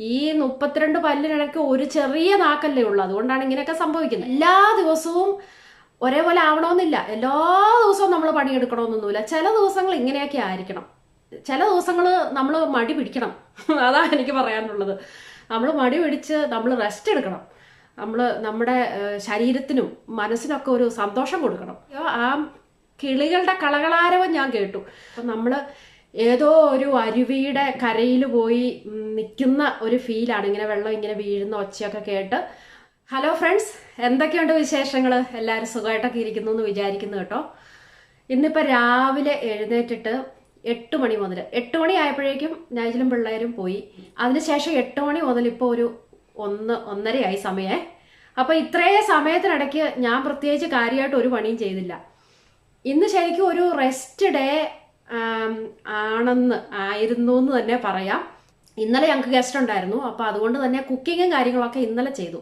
ഈ മുപ്പത്തിരണ്ട് പല്ലിനിടയ്ക്ക് ഒരു ചെറിയ നാക്കല്ലേ ഉള്ളൂ. അതുകൊണ്ടാണ് ഇങ്ങനെയൊക്കെ സംഭവിക്കുന്നത്. എല്ലാ ദിവസവും ഒരേപോലെ ആവണമെന്നില്ല. എല്ലാ ദിവസവും നമ്മൾ പണിയെടുക്കണമെന്നൊന്നുമില്ല. ചില ദിവസങ്ങൾ ഇങ്ങനെയൊക്കെ ആയിരിക്കണം. ചില ദിവസങ്ങൾ നമ്മൾ മടി പിടിക്കണം. അതാണ് എനിക്ക് പറയാനുള്ളത്. നമ്മൾ മടി പിടിച്ച് നമ്മൾ റെസ്റ്റ് എടുക്കണം. നമ്മൾ നമ്മുടെ ശരീരത്തിനും മനസ്സിനൊക്കെ ഒരു സന്തോഷം കൊടുക്കണം. ആ കിളികളുടെ കളകളാരവം ഞാൻ കേട്ടു. അപ്പം നമ്മൾ ഏതോ ഒരു അരുവിയുടെ കരയിൽ പോയി നിൽക്കുന്ന ഒരു ഫീലാണ്. ഇങ്ങനെ വെള്ളം ഇങ്ങനെ വീഴുന്ന ഒച്ചയൊക്കെ കേട്ട്. ഹലോ ഫ്രണ്ട്സ് എന്തൊക്കെയുണ്ട് വിശേഷങ്ങൾ എല്ലാവരും സുഖമായിട്ടൊക്കെ ഇരിക്കുന്നു എന്ന് വിചാരിക്കുന്നു കേട്ടോ. ഇന്നിപ്പോൾ രാവിലെ എഴുന്നേറ്റിട്ട് എട്ട് മണി മുതൽ എട്ട് മണി ആയപ്പോഴേക്കും നൈജലും പിള്ളേരും പോയി. അതിനുശേഷം എട്ട് മണി മുതൽ ഇപ്പോൾ ഒരു ഒന്ന് ഒന്നരയായി സമയേ. അപ്പോൾ ഇത്രയും സമയത്തിനിടയ്ക്ക് ഞാൻ പ്രത്യേകിച്ച് കാര്യമായിട്ട് ഒരു പണിയും ചെയ്തില്ല. ഇന്ന് ശരിക്കും ഒരു റെസ്റ്റ് ഡേ ആണെന്ന് ആയിരുന്നു എന്ന് തന്നെ പറയാം. ഇന്നലെ ഞങ്ങൾക്ക് ഗസ്റ്റ് ഉണ്ടായിരുന്നു. അപ്പോൾ അതുകൊണ്ട് തന്നെ കുക്കിങ്ങും കാര്യങ്ങളൊക്കെ ഇന്നലെ ചെയ്തു.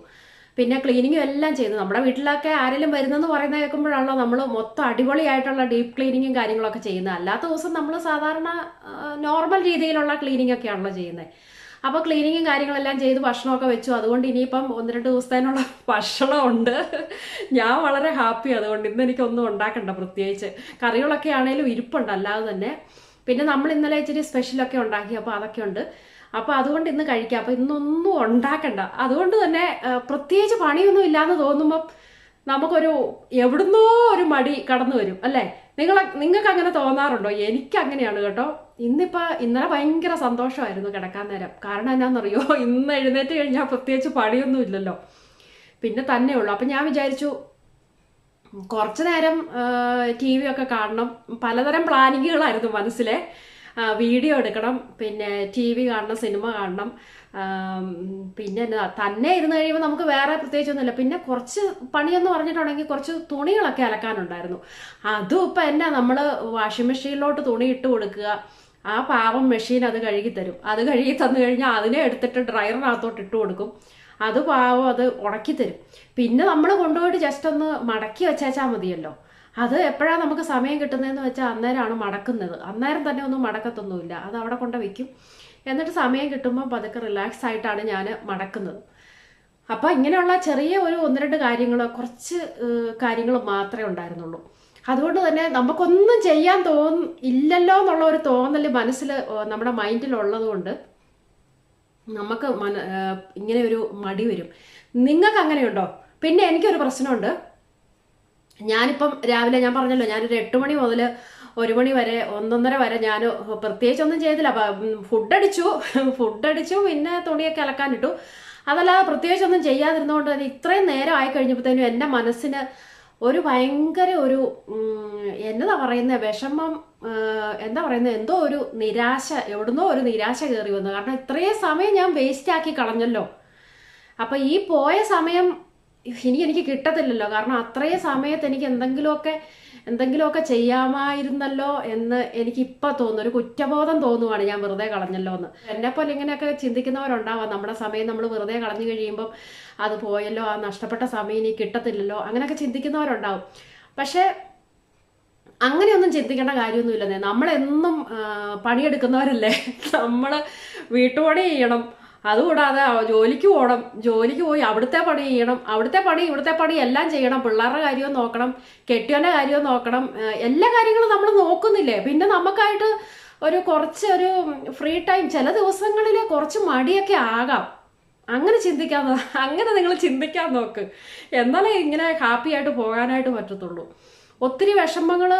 പിന്നെ ക്ലീനിങ്ങും എല്ലാം ചെയ്തു. നമ്മുടെ വീട്ടിലൊക്കെ ആരെങ്കിലും വരുന്നെന്ന് പറയുന്ന കേൾക്കുമ്പോഴാണല്ലോ നമ്മൾ മൊത്തം അടിപൊളിയായിട്ടുള്ള ഡീപ്പ് ക്ലീനിങ്ങും കാര്യങ്ങളൊക്കെ ചെയ്യുന്നത്. അല്ലാത്ത ദിവസം നമ്മൾ സാധാരണ നോർമൽ രീതിയിലുള്ള ക്ലീനിങ് ഒക്കെയാണല്ലോ ചെയ്യുന്നത്. അപ്പോൾ ക്ലീനിങ്ങും കാര്യങ്ങളെല്ലാം ചെയ്ത് ഭക്ഷണമൊക്കെ വെച്ചു. അതുകൊണ്ട് ഇനിയിപ്പം ഒന്ന് രണ്ട് ദിവസത്തേനുള്ള ഭക്ഷണമുണ്ട്. ഞാൻ വളരെ ഹാപ്പി അതുകൊണ്ട് ഇന്ന് എനിക്കൊന്നും ഉണ്ടാക്കണ്ട പ്രത്യേകിച്ച്. കറികളൊക്കെ ആണെങ്കിലും ഇരിപ്പുണ്ട് അല്ലാതെ തന്നെ. പിന്നെ നമ്മൾ ഇന്നലെ ഇച്ചിരി സ്പെഷ്യലൊക്കെ ഉണ്ടാക്കി അപ്പോൾ അതൊക്കെ ഉണ്ട്. അപ്പോൾ അതുകൊണ്ട് ഇന്ന് കഴിക്കാം. അപ്പോൾ ഇന്നൊന്നും ഉണ്ടാക്കണ്ട. അതുകൊണ്ട് തന്നെ പ്രത്യേകിച്ച് പണിയൊന്നും ഇല്ലാന്ന് തോന്നുമ്പോൾ നമുക്കൊരു എവിടുന്നോ ഒരു മടി കടന്നു വരും അല്ലേ? നിങ്ങൾ നിങ്ങൾക്ക് അങ്ങനെ തോന്നാറുണ്ടോ? എനിക്ക് അങ്ങനെയാണ് കേട്ടോ. ഇന്നിപ്പോൾ ഇന്നലെ ഭയങ്കര സന്തോഷമായിരുന്നു കിടക്കാൻ നേരം. കാരണം എന്നാണെന്നറിയോ ഇന്ന് എഴുന്നേറ്റ് കഴിഞ്ഞാൽ പ്രത്യേകിച്ച് പണിയൊന്നും ഇല്ലല്ലോ. പിന്നെ തന്നെ ഉള്ളു. അപ്പം ഞാൻ വിചാരിച്ചു കുറച്ച് നേരം ടി വി ഒക്കെ കാണണം. പലതരം പ്ലാനിങ്ങുകളായിരുന്നു മനസ്സിലെ. വീഡിയോ എടുക്കണം. പിന്നെ ടി വി കാണണം സിനിമ കാണണം. പിന്നെ എന്താ തന്നെ ഇരുന്ന് കഴിയുമ്പോൾ നമുക്ക് വേറെ പ്രത്യേകിച്ചൊന്നുമില്ല. പിന്നെ കുറച്ച് പണിയെന്ന് പറഞ്ഞിട്ടുണ്ടെങ്കിൽ കുറച്ച് തുണികളൊക്കെ അലക്കാനുണ്ടായിരുന്നു. അതും ഇപ്പം എന്നാ നമ്മൾ വാഷിംഗ് മെഷീനിലോട്ട് തുണി ഇട്ട് കൊടുക്കുക. ആ പാവം മെഷീൻ അത് കഴുകി തരും. അത് കഴുകി തന്നു കഴിഞ്ഞാൽ അതിനെ എടുത്തിട്ട് ഡ്രയറിനകത്തോട്ട് ഇട്ട് കൊടുക്കും. അത് പാവം അത് ഉണക്കി തരും. പിന്നെ നമ്മൾ കൊണ്ടുപോയിട്ട് ജസ്റ്റ് ഒന്ന് മടക്കി വെച്ചേച്ചാൽ മതിയല്ലോ. അത് എപ്പോഴാണ് നമുക്ക് സമയം കിട്ടുന്നതെന്ന് വെച്ചാൽ അന്നേരമാണ് മടക്കുന്നത്. അന്നേരം തന്നെ ഒന്നും മടക്കത്തൊന്നുമില്ല. അത് അവിടെ കൊണ്ട് വയ്ക്കും എന്നിട്ട് സമയം കിട്ടുമ്പോൾ പതുക്കെ റിലാക്സ് ആയിട്ടാണ് ഞാൻ മടക്കുന്നത്. അപ്പോൾ ഇങ്ങനെയുള്ള ചെറിയ ഒരു ഒന്ന് രണ്ട് കാര്യങ്ങൾ കുറച്ച് കാര്യങ്ങൾ മാത്രമേ ഉണ്ടായിരുന്നുള്ളൂ. അതുകൊണ്ട് തന്നെ നമുക്കൊന്നും ചെയ്യാൻ തോന്നും ഇല്ലല്ലോ എന്നുള്ള ഒരു തോന്നൽ മനസ്സിൽ നമ്മുടെ മൈൻഡിൽ ഉള്ളതുകൊണ്ട് നമുക്ക് മന ഇങ്ങനെ ഒരു മടി വരും. നിങ്ങൾക്ക് അങ്ങനെയുണ്ടോ? പിന്നെ എനിക്കൊരു പ്രശ്നമുണ്ട്. ഞാനിപ്പം രാവിലെ ഞാൻ പറഞ്ഞല്ലോ ഞാനൊരു എട്ട് മണി മുതൽ ഒരു മണി വരെ ഒന്നൊന്നര വരെ ഞാൻ പ്രത്യേകിച്ചൊന്നും ചെയ്തില്ല. ഫുഡ് ഫുഡടിച്ചു. ഫുഡ് അടിച്ചു പിന്നെ തുണിയൊക്കെ അലക്കാനിട്ടു. അതല്ലാതെ പ്രത്യേകിച്ചൊന്നും ചെയ്യാതിരുന്നതുകൊണ്ട് തന്നെ ഇത്രയും നേരം ആയി കഴിഞ്ഞപ്പോഴത്തേനും എന്റെ മനസ്സിന് ഒരു ഭയങ്കര ഒരു എന്നതാ പറയുന്നത് വിഷമം എന്താ പറയുന്നത് എന്തോ ഒരു നിരാശ എവിടുന്നോ ഒരു നിരാശ കയറി വന്നു. കാരണം ഇത്രയും സമയം ഞാൻ വേസ്റ്റ് ആക്കി കളഞ്ഞല്ലോ. അപ്പൊ ഈ പോയ സമയം ഇനി എനിക്ക് കിട്ടത്തില്ലല്ലോ. കാരണം അത്രയും സമയത്ത് എനിക്ക് എന്തെങ്കിലുമൊക്കെ എന്തെങ്കിലുമൊക്കെ ചെയ്യാമായിരുന്നല്ലോ എന്ന് എനിക്ക് ഇപ്പം തോന്നുന്നു. ഒരു കുറ്റബോധം തോന്നുവാണ് ഞാൻ വെറുതെ കളഞ്ഞല്ലോ എന്ന്. എന്നെ പോലെ ഇങ്ങനെയൊക്കെ ചിന്തിക്കുന്നവരുണ്ടാവാം. നമ്മുടെ സമയം നമ്മൾ വെറുതെ കളഞ്ഞു കഴിയുമ്പം അത് പോയല്ലോ ആ നഷ്ടപ്പെട്ട സമയം ഇനി കിട്ടത്തില്ലല്ലോ. അങ്ങനെയൊക്കെ ചിന്തിക്കുന്നവരുണ്ടാവും. പക്ഷേ അങ്ങനെയൊന്നും ചിന്തിക്കേണ്ട കാര്യമൊന്നുമില്ലെന്നേ. നമ്മളെന്നും പണിയെടുക്കുന്നവരല്ലേ? നമ്മൾ വീട്ടുപണി ചെയ്യണം. അതുകൂടാതെ ജോലിക്ക് പോകണം ജോലിക്ക് പോയി അവിടുത്തെ പണി ചെയ്യണം അവിടുത്തെ പണി ഇവിടുത്തെ പണി എല്ലാം ചെയ്യണം പിള്ളേരുടെ കാര്യവും നോക്കണം കെട്ടിയവന്റെ കാര്യവും നോക്കണം എല്ലാ കാര്യങ്ങളും നമ്മൾ നോക്കുന്നില്ലേ? പിന്നെ നമുക്കായിട്ട് ഒരു കുറച്ച് ഒരു ഫ്രീ ടൈം ചില ദിവസങ്ങളിൽ കുറച്ച് മടിയൊക്കെ ആകാം. അങ്ങനെ ചിന്തിക്കാൻ അങ്ങനെ നിങ്ങൾ ചിന്തിക്കാൻ നോക്ക്. എന്നാലേ ഇങ്ങനെ ഹാപ്പി ആയിട്ട് പോകാനായിട്ട് പറ്റത്തുള്ളൂ. ഒത്തിരി വിഷമങ്ങൾ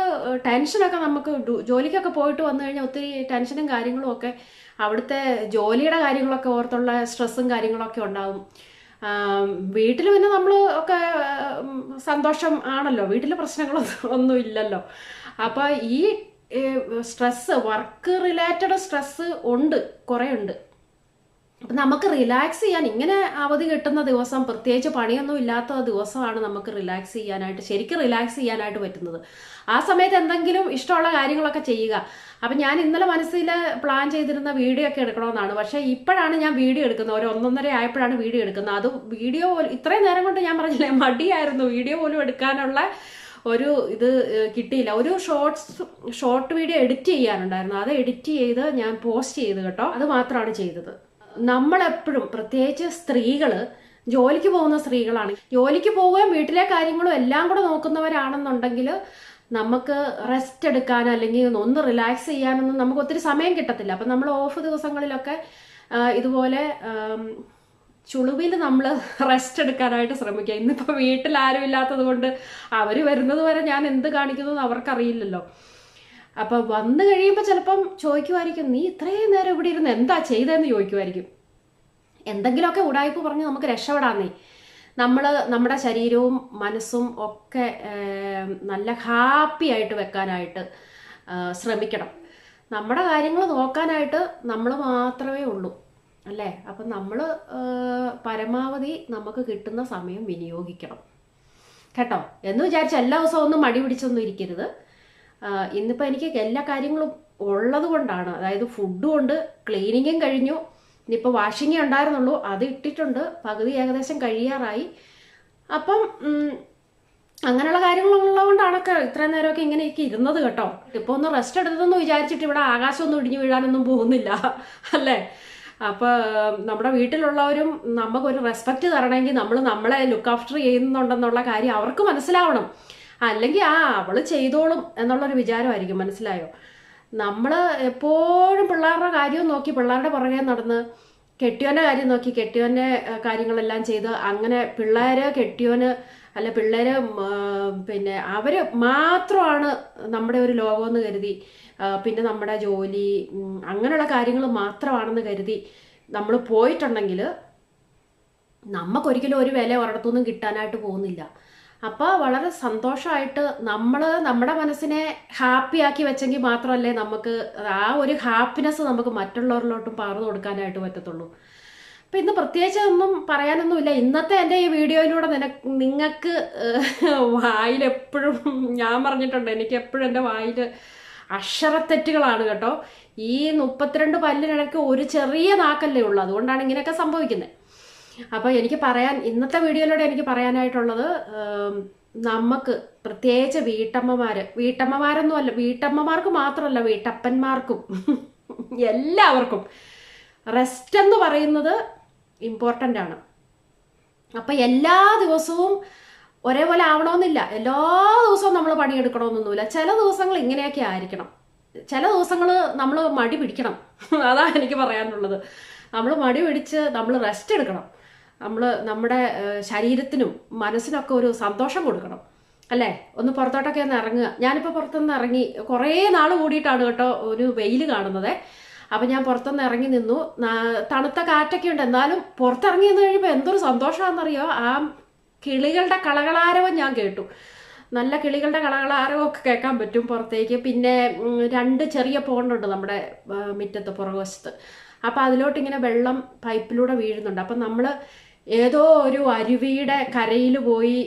ടെൻഷനൊക്കെ നമുക്ക് ജോലിക്കൊക്കെ പോയിട്ട് വന്നു കഴിഞ്ഞാൽ ഒത്തിരി ടെൻഷനും കാര്യങ്ങളും ഒക്കെ അവിടുത്തെ ജോലിയുടെ കാര്യങ്ങളൊക്കെ ഓർത്തുള്ള സ്ട്രെസ്സും കാര്യങ്ങളൊക്കെ ഉണ്ടാവും. വീട്ടിൽ പിന്നെ നമ്മൾ ഒക്കെ സന്തോഷം ആണല്ലോ. വീട്ടിൽ പ്രശ്നങ്ങളൊന്നും ഒന്നും ഇല്ലല്ലോ. അപ്പോൾ ഈ സ്ട്രെസ്സ് വർക്ക് റിലേറ്റഡ് സ്ട്രെസ്സ് ഉണ്ട് കുറേ ഉണ്ട്. നമുക്ക് റിലാക്സ് ചെയ്യാൻ ഇങ്ങനെ അവധി കിട്ടുന്ന ദിവസം പ്രത്യേകിച്ച് പണിയൊന്നും ഇല്ലാത്ത ദിവസമാണ് നമുക്ക് റിലാക്സ് ചെയ്യാനായിട്ട് ശരിക്കും റിലാക്സ് ചെയ്യാനായിട്ട് പറ്റുന്നത്. ആ സമയത്ത് എന്തെങ്കിലും ഇഷ്ടമുള്ള കാര്യങ്ങളൊക്കെ ചെയ്യുക. അപ്പം ഞാൻ ഇന്നലെ മനസ്സിൽ പ്ലാൻ ചെയ്തിരുന്ന വീഡിയോ ഒക്കെ എടുക്കണമെന്നാണ്. പക്ഷേ ഇപ്പോഴാണ് ഞാൻ വീഡിയോ എടുക്കുന്നത്. ഒരു ഒന്നൊന്നര ആയപ്പോഴാണ് വീഡിയോ എടുക്കുന്നത്. അത് വീഡിയോ ഇത്രയും നേരം കൊണ്ട് ഞാൻ പറഞ്ഞില്ലേ മടിയായിരുന്നു. വീഡിയോ പോലും എടുക്കാനുള്ള ഒരു ഇത് കിട്ടിയില്ല. ഒരു ഷോർട്സ് ഷോർട്ട് വീഡിയോ എഡിറ്റ് ചെയ്യാനുണ്ടായിരുന്നു. അത് എഡിറ്റ് ചെയ്ത് ഞാൻ പോസ്റ്റ് ചെയ്ത് കേട്ടോ. അത് മാത്രമാണ് ചെയ്തത്. നമ്മളെപ്പോഴും പ്രത്യേകിച്ച് സ്ത്രീകൾ ജോലിക്ക് പോകുന്ന സ്ത്രീകളാണ്. ജോലിക്ക് പോവുകയും വീട്ടിലെ കാര്യങ്ങളും എല്ലാം കൂടെ നോക്കുന്നവരാണെന്നുണ്ടെങ്കിൽ നമുക്ക് റെസ്റ്റ് എടുക്കാൻ അല്ലെങ്കിൽ ഒന്ന് റിലാക്സ് ചെയ്യാനൊന്നും നമുക്ക് ഒത്തിരി സമയം കിട്ടത്തില്ല. അപ്പം നമ്മൾ ഓഫ് ദിവസങ്ങളിലൊക്കെ ഇതുപോലെ ചുളുവിൽ നമ്മൾ റെസ്റ്റ് എടുക്കാനായിട്ട് ശ്രമിക്കുക. ഇന്നിപ്പോൾ വീട്ടിൽ ആരും ഇല്ലാത്തത് കൊണ്ട് അവർ വരുന്നത് വരെ ഞാൻ എന്ത് കാണിക്കുന്നു അവർക്കറിയില്ലല്ലോ. അപ്പൊ വന്നു കഴിയുമ്പോൾ ചിലപ്പം ചോദിക്കുമായിരിക്കും നീ ഇത്രയും നേരം ഇവിടെ ഇരുന്ന് എന്താ ചെയ്തതെന്ന് ചോദിക്കുമായിരിക്കും. എന്തെങ്കിലുമൊക്കെ ഉടായ്പ പറഞ്ഞ് നമുക്ക് രക്ഷപ്പെടാന്നേ നമ്മൾ നമ്മുടെ ശരീരവും മനസ്സും ഒക്കെ നല്ല ഹാപ്പി ആയിട്ട് വെക്കാനായിട്ട് ശ്രമിക്കണം. നമ്മുടെ കാര്യങ്ങൾ നോക്കാനായിട്ട് നമ്മൾ മാത്രമേ ഉള്ളൂ അല്ലേ? അപ്പം നമ്മൾ പരമാവധി നമുക്ക് കിട്ടുന്ന സമയം വിനിയോഗിക്കണം. കേട്ടോ? എന്ന് വിചാരിച്ച് എല്ലാ ദിവസവും ഒന്നും മടി പിടിച്ചൊന്നും ഇരിക്കരുത്. ഇന്നിപ്പോൾ എനിക്ക് എല്ലാ കാര്യങ്ങളും ഉള്ളത് കൊണ്ടാണ്. അതായത് ഫുഡും ഉണ്ട് ക്ലീനിങ്ങും കഴിഞ്ഞു. ഇനിയിപ്പോൾ വാഷിങ്ങേ ഉണ്ടായിരുന്നുള്ളൂ. അത് ഇട്ടിട്ടുണ്ട്. പകുതി ഏകദേശം കഴിയാറായി. അപ്പം അങ്ങനെയുള്ള കാര്യങ്ങളുള്ളതുകൊണ്ടാണൊക്കെ ഇത്രയും നേരമൊക്കെ ഇങ്ങനെയൊക്കെ ഇരുന്നത് കേട്ടോ. ഇപ്പോൾ ഒന്ന് റെസ്റ്റ് എടുത്തതെന്ന് വിചാരിച്ചിട്ട് ഇവിടെ ആകാശമൊന്നും ഇടിഞ്ഞു വീഴാനൊന്നും പോകുന്നില്ല. അല്ലേ? അപ്പോൾ നമ്മുടെ വീട്ടിലുള്ളവരും നമുക്കൊരു റെസ്പെക്റ്റ് തരണമെങ്കിൽ നമ്മൾ നമ്മളെ ലുക്ക് ആഫ്റ്റർ ചെയ്യുന്നുണ്ടെന്നുള്ള കാര്യം അവർക്ക് മനസ്സിലാവണം. അല്ലെങ്കിൽ ആ അവൾ ചെയ്തോളും എന്നുള്ളൊരു വിചാരമായിരിക്കും. മനസ്സിലായോ? നമ്മൾ എപ്പോഴും പിള്ളേരുടെ കാര്യവും നോക്കി പിള്ളേരുടെ പുറകെ നടന്ന് കെട്ടിയോന്റെ കാര്യം നോക്കി കെട്ടിയോന്റെ കാര്യങ്ങളെല്ലാം ചെയ്ത് അങ്ങനെ പിള്ളേര് കെട്ടിയോന് അല്ല ആ, പിന്നെ അവർ മാത്രമാണ് നമ്മുടെ ഒരു ലോകമെന്ന് കരുതി. പിന്നെ നമ്മുടെ ജോലി അങ്ങനെയുള്ള കാര്യങ്ങൾ മാത്രമാണെന്ന് കരുതി നമ്മൾ പോയിട്ടുണ്ടെങ്കിൽ നമുക്കൊരിക്കലും ഒരു വില ഒരിടത്തുനിന്നും കിട്ടാനായിട്ട് പോകുന്നില്ല. അപ്പോൾ വളരെ സന്തോഷമായിട്ട് നമ്മൾ നമ്മുടെ മനസ്സിനെ ഹാപ്പി ആക്കി വെച്ചെങ്കിൽ മാത്രമല്ലേ നമുക്ക് ആ ഒരു ഹാപ്പിനെസ് നമുക്ക് മറ്റുള്ളവരിലോട്ടും പകർന്നു കൊടുക്കാനായിട്ട് പറ്റത്തുള്ളൂ. അപ്പം ഇന്ന് പ്രത്യേകിച്ച് ഒന്നും പറയാനൊന്നുമില്ല. ഇന്നത്തെ എന്റെ ഈ വീഡിയോയിലൂടെ നിന നിങ്ങൾക്ക് വായിലെപ്പോഴും ഞാൻ പറഞ്ഞിട്ടുണ്ട് എനിക്ക് എപ്പോഴും എന്റെ വായിൽ അക്ഷരത്തെറ്റുകളാണ് കേട്ടോ. ഈ മുപ്പത്തിരണ്ട് പല്ലിനിടയ്ക്ക് ഒരു ചെറിയ നാക്കല്ലേ ഉള്ളൂ. അതുകൊണ്ടാണ് ഇങ്ങനെയൊക്കെ സംഭവിക്കുന്നത് അപ്പോൾ എനിക്ക് പറയാൻ ഇന്നത്തെ വീഡിയോയിലൂടെ എനിക്ക് പറയാനായിട്ടുള്ളത് നമുക്ക് പ്രത്യേകിച്ച് വീട്ടമ്മമാർ വീട്ടമ്മമാരൊന്നും അല്ല വീട്ടമ്മമാർക്ക് മാത്രമല്ല വീട്ടപ്പന്മാർക്കും എല്ലാവർക്കും റെസ്റ്റ് എന്ന് പറയുന്നത് ഇമ്പോർട്ടന്റ് ആണ്. അപ്പം എല്ലാ ദിവസവും ഒരേപോലെ ആവണമെന്നില്ല. എല്ലാ ദിവസവും നമ്മൾ പണിയെടുക്കണമെന്നൊന്നുമില്ല. ചില ദിവസങ്ങൾ ഇങ്ങനെയൊക്കെ ആയിരിക്കണം. ചില ദിവസങ്ങൾ നമ്മൾ മടി പിടിക്കണം. അതാണ് എനിക്ക് പറയാനുള്ളത്. നമ്മൾ മടി പിടിച്ച് നമ്മൾ റെസ്റ്റ് എടുക്കണം. നമ്മൾ നമ്മുടെ ശരീരത്തിനും മനസ്സിനൊക്കെ ഒരു സന്തോഷം കൊടുക്കണം. അല്ലേ? ഒന്ന് പുറത്തോട്ടൊക്കെ ഒന്ന് ഇറങ്ങുക. ഞാനിപ്പോൾ പുറത്തുനിന്ന് ഇറങ്ങി കുറേ നാൾ കൂടിയിട്ടാണ് കേട്ടോ ഒരു വെയിൽ കാണുന്നത്. അപ്പം ഞാൻ പുറത്തുനിന്ന് ഇറങ്ങി നിന്നു. തണുത്ത കാറ്റൊക്കെ ഉണ്ട്. എന്നാലും പുറത്തിറങ്ങി നിന്ന് കഴിയുമ്പോൾ എന്തൊരു സന്തോഷമാണെന്നറിയോ? ആ കിളികളുടെ കളകളാരവം ഞാൻ കേട്ടു. നല്ല കിളികളുടെ കളകളാരവമൊക്കെ കേൾക്കാൻ പറ്റും പുറത്തേക്ക്. പിന്നെ രണ്ട് ചെറിയ പോണ്ടുണ്ട് നമ്മുടെ മിറ്റത്ത് പുറകുവശത്ത്. അപ്പം അതിലോട്ട് ഇങ്ങനെ വെള്ളം പൈപ്പിലൂടെ വീഴുന്നുണ്ട്. അപ്പം നമ്മൾ ഏതോ ഒരു അരുവിയുടെ കരയിൽ പോയി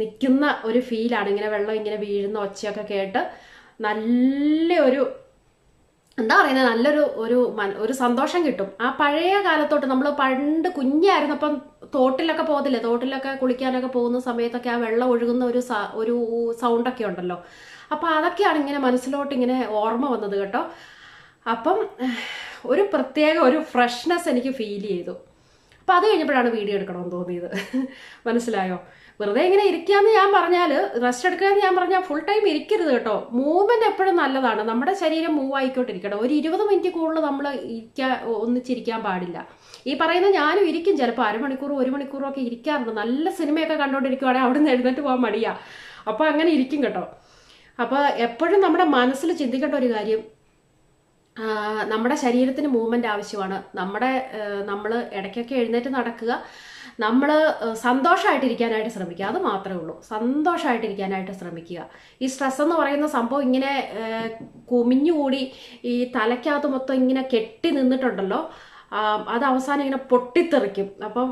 നിൽക്കുന്ന ഒരു ഫീലാണ്. ഇങ്ങനെ വെള്ളം ഇങ്ങനെ വീഴുന്ന ഒച്ചയൊക്കെ കേട്ട് നല്ല ഒരു എന്താ പറയുന്നത് നല്ലൊരു ഒരു ഒരു സന്തോഷം കിട്ടും. ആ പഴയ കാലത്തോട്ട് നമ്മൾ പണ്ട് കുഞ്ഞായിരുന്നപ്പം തോട്ടിലൊക്കെ പോകത്തില്ലേ? തോട്ടിലൊക്കെ കുളിക്കാനൊക്കെ പോകുന്ന സമയത്തൊക്കെ ആ വെള്ളം ഒഴുകുന്ന ഒരു ഒരു സൗണ്ടൊക്കെ ഉണ്ടല്ലോ. അപ്പം അതൊക്കെയാണ് ഇങ്ങനെ മനസ്സിലോട്ട് ഇങ്ങനെ ഓർമ്മ വന്നത് കേട്ടോ. അപ്പം ഒരു പ്രത്യേക ഒരു ഫ്രഷ്നെസ് എനിക്ക് ഫീൽ ചെയ്തു. അപ്പം അത് കഴിഞ്ഞപ്പോഴാണ് വീഡിയോ എടുക്കണമെന്ന് തോന്നിയത്. മനസ്സിലായോ? വെറുതെ ഇങ്ങനെ ഇരിക്കാമെന്ന് ഞാൻ പറഞ്ഞാൽ റെസ്റ്റ് എടുക്കാമെന്ന് ഞാൻ പറഞ്ഞാൽ ഫുൾ ടൈം ഇരിക്കരുത് കേട്ടോ. മൂവ്മെന്റ് എപ്പോഴും നല്ലതാണ്. നമ്മുടെ ശരീരം മൂവ് ആയിക്കോട്ടിരിക്കണം ഒരു ഇരുപത് മിനിറ്റ് കൂടുതൽ നമ്മൾ ഇരിക്കാൻ ഒന്നിച്ചിരിക്കാൻ പാടില്ല. ഈ പറയുന്ന ഞാനും ഇരിക്കും ചിലപ്പോൾ അരമണിക്കൂറും ഒരു മണിക്കൂറും ഒക്കെ ഇരിക്കാറുണ്ട്. നല്ല സിനിമയൊക്കെ കണ്ടുകൊണ്ടിരിക്കുവാണെങ്കിൽ അവിടെ നിന്ന് എഴുന്നേറ്റ് പോകാൻ മടിയാ. അപ്പോൾ അങ്ങനെ ഇരിക്കും കേട്ടോ. അപ്പോൾ എപ്പോഴും നമ്മുടെ മനസ്സിൽ ചിന്തിക്കേണ്ട ഒരു കാര്യം നമ്മുടെ ശരീരത്തിന് മൂവ്മെന്റ് ആവശ്യമാണ്. നമ്മുടെ നമ്മൾ ഇടയ്ക്കൊക്കെ എഴുന്നേറ്റ് നടക്കുക. നമ്മൾ സന്തോഷമായിട്ടിരിക്കാനായിട്ട് ശ്രമിക്കുക. അത് മാത്രമേ ഉള്ളൂ. സന്തോഷമായിട്ടിരിക്കാനായിട്ട് ശ്രമിക്കുക. ഈ സ്ട്രെസ് എന്ന് പറയുന്ന സംഭവം ഇങ്ങനെ കുമിഞ്ഞുകൂടി ഈ തലയ്ക്കകത്ത് മൊത്തം ഇങ്ങനെ കെട്ടി നിന്നിട്ടുണ്ടല്ലോ. അത് അവസാനം ഇങ്ങനെ പൊട്ടിത്തെറിക്കും. അപ്പം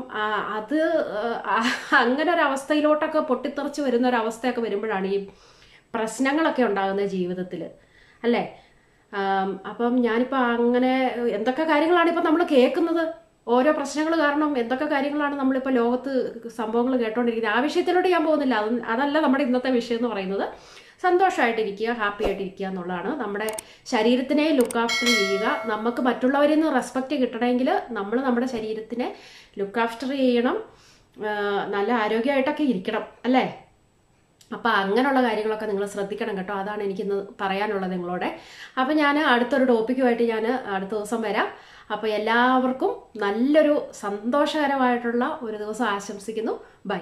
അത് അങ്ങനെ ഒരു അവസ്ഥയിലോട്ടൊക്കെ പൊട്ടിത്തെറിച്ച് വരുന്ന ഒരു അവസ്ഥയൊക്കെ വരുമ്പോഴാണ് ഈ പ്രശ്നങ്ങളൊക്കെ ഉണ്ടാകുന്നത് ജീവിതത്തിൽ അല്ലേ? അപ്പം ഞാനിപ്പോൾ അങ്ങനെ എന്തൊക്കെ കാര്യങ്ങളാണ് ഇപ്പം നമ്മൾ കേൾക്കുന്നത്? ഓരോ പ്രശ്നങ്ങൾ കാരണം എന്തൊക്കെ കാര്യങ്ങളാണ് നമ്മളിപ്പോൾ ലോകത്ത് സംഭവങ്ങൾ കേട്ടോണ്ടിരിക്കുന്നത്? ആ വിഷയത്തിലോട്ട് ഞാൻ പോകുന്നില്ല. അത് അതല്ല നമ്മുടെ ഇന്നത്തെ വിഷയം എന്ന് പറയുന്നത്. സന്തോഷമായിട്ടിരിക്കുക ഹാപ്പി ആയിട്ടിരിക്കുക എന്നുള്ളതാണ്. നമ്മുടെ ശരീരത്തിനെ ലുക്ക് ആഫ്റ്റർ ചെയ്യുക. നമുക്ക് മറ്റുള്ളവരിൽ നിന്ന് റെസ്പെക്റ്റ് കിട്ടണമെങ്കിൽ നമ്മൾ നമ്മുടെ ശരീരത്തിനെ ലുക്ക് ആഫ്റ്റർ ചെയ്യണം. നല്ല ആരോഗ്യമായിട്ടൊക്കെ ഇരിക്കണം. അല്ലേ? അപ്പോൾ അങ്ങനെയുള്ള കാര്യങ്ങളൊക്കെ നിങ്ങൾ ശ്രദ്ധിക്കണം കേട്ടോ. അതാണ് എനിക്കിന്ന് പറയാനുള്ളത് നിങ്ങളോട്. അപ്പോൾ ഞാൻ അടുത്തൊരു ടോപ്പിക്കുമായിട്ട് ഞാൻ അടുത്ത ദിവസം വരാം. അപ്പോൾ എല്ലാവർക്കും നല്ലൊരു സന്തോഷകരമായിട്ടുള്ള ഒരു ദിവസം ആശംസിക്കുന്നു. ബൈ.